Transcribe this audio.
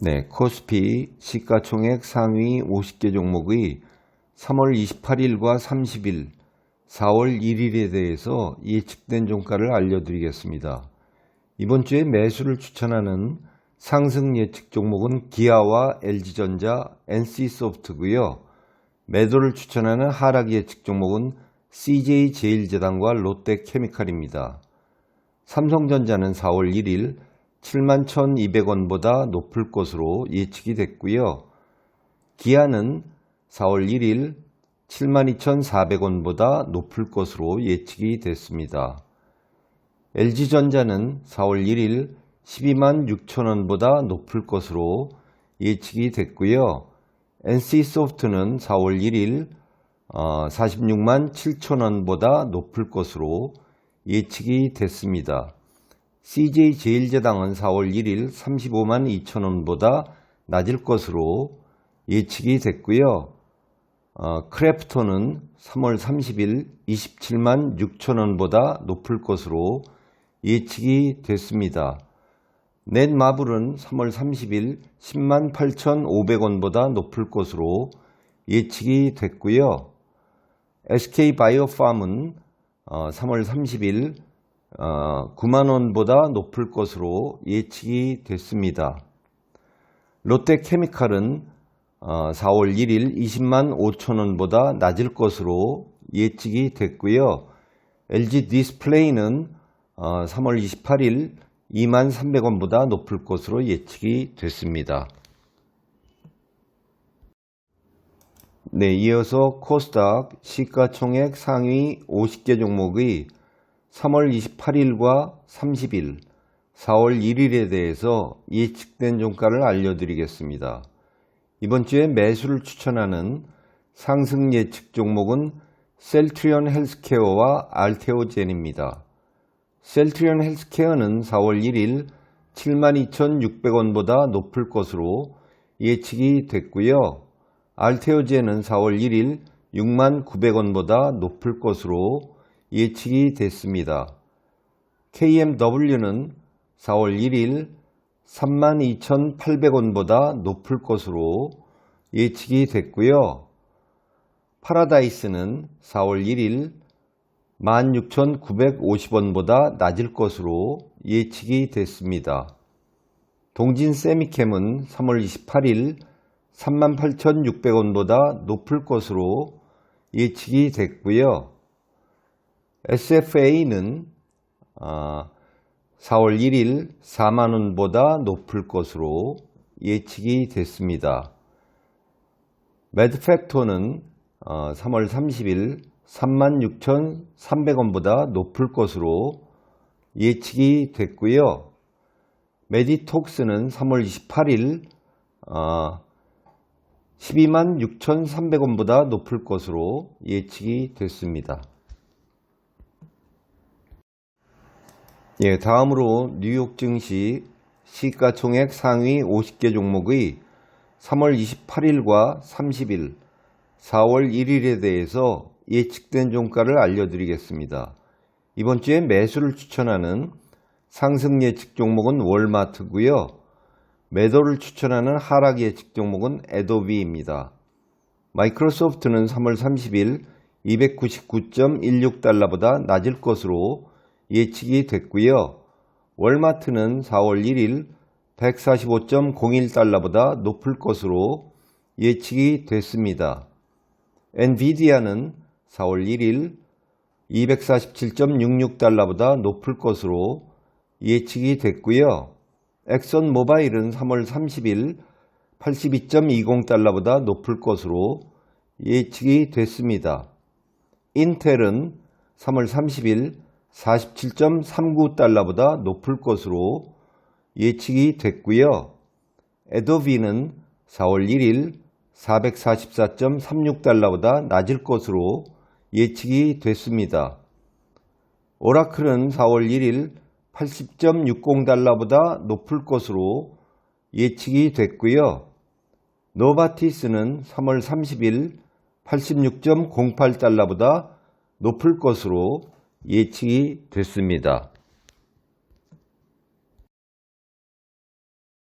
네, 코스피 시가총액 상위 50개 종목의 3월 28일과 30일, 4월 1일에 대해서 예측된 종가를 알려드리겠습니다. 이번 주에 매수를 추천하는 상승 예측 종목은 기아와 LG전자, NC소프트고요. 매도를 추천하는 하락 예측 종목은 CJ제일제당과 롯데케미칼입니다. 삼성전자는 4월 1일 71,200원보다 높을 것으로 예측이 됐고요. 기아는 4월 1일 72,400원보다 높을 것으로 예측이 됐습니다. LG전자는 4월 1일 12만 6천원보다 높을 것으로 예측이 됐고요. NC소프트는 4월 1일 46만 7천원보다 높을 것으로 예측이 됐습니다. CJ제일제당은 4월 1일 35만 2천원보다 낮을 것으로 예측이 됐고요. 어, 크래프톤은 3월 30일 27만 6천원보다 높을 것으로 예측이 됐습니다. 넷마블은 3월 30일 10만 8,500원보다 높을 것으로 예측이 됐고요. SK바이오팜은 3월 30일 9만 원보다 높을 것으로 예측이 됐습니다. 롯데케미칼은 4월 1일 20만 5천 원보다 낮을 것으로 예측이 됐고요. LG 디스플레이는 3월 28일 2만 300원보다 높을 것으로 예측이 됐습니다. 네, 이어서 코스닥 시가총액 상위 50개 종목의 3월 28일과 30일, 4월 1일에 대해서 예측된 종가를 알려드리겠습니다. 이번 주에 매수를 추천하는 상승 예측 종목은 셀트리온 헬스케어와 알테오젠입니다. 셀트리온 헬스케어는 4월 1일 72,600원보다 높을 것으로 예측이 됐고요. 알테오젠은 4월 1일 69,900원보다 높을 것으로 예측이 됐습니다. KMW는 4월 1일 32,800원보다 높을 것으로 예측이 됐고요. 파라다이스는 4월 1일 16,950원보다 낮을 것으로 예측이 됐습니다. 동진 세미캠은 3월 28일 38,600원보다 높을 것으로 예측이 됐고요. SFA는 4월 1일 4만원보다 높을 것으로 예측이 됐습니다. 매드팩토는 3월 30일 36,300원보다 높을 것으로 예측이 됐고요. 메디톡스는 3월 28일 12만 6,300원보다 높을 것으로 예측이 됐습니다. 예, 다음으로 뉴욕 증시 시가총액 상위 50개 종목의 3월 28일과 30일, 4월 1일에 대해서 예측된 종가를 알려드리겠습니다. 이번 주에 매수를 추천하는 상승 예측 종목은 월마트고요. 매도를 추천하는 하락 예측 종목은 에도비입니다. 마이크로소프트는 3월 30일 299.16달러보다 낮을 것으로 예측이 됐고요. 월마트는 4월 1일 145.01달러보다 높을 것으로 예측이 됐습니다. 엔비디아는 4월 1일 247.66달러보다 높을 것으로 예측이 됐고요. 엑선 모바일은 3월 30일 82.20달러보다 높을 것으로 예측이 됐습니다. 인텔은 3월 30일 47.39달러보다 높을 것으로 예측이 됐고요. 에도비는 4월 1일 444.36달러보다 낮을 것으로 예측이 됐습니다. 오라클은 4월 1일 80.60달러보다 높을 것으로 예측이 됐고요. 노바티스는 3월 30일 86.08달러보다 높을 것으로 예측이 됐습니다.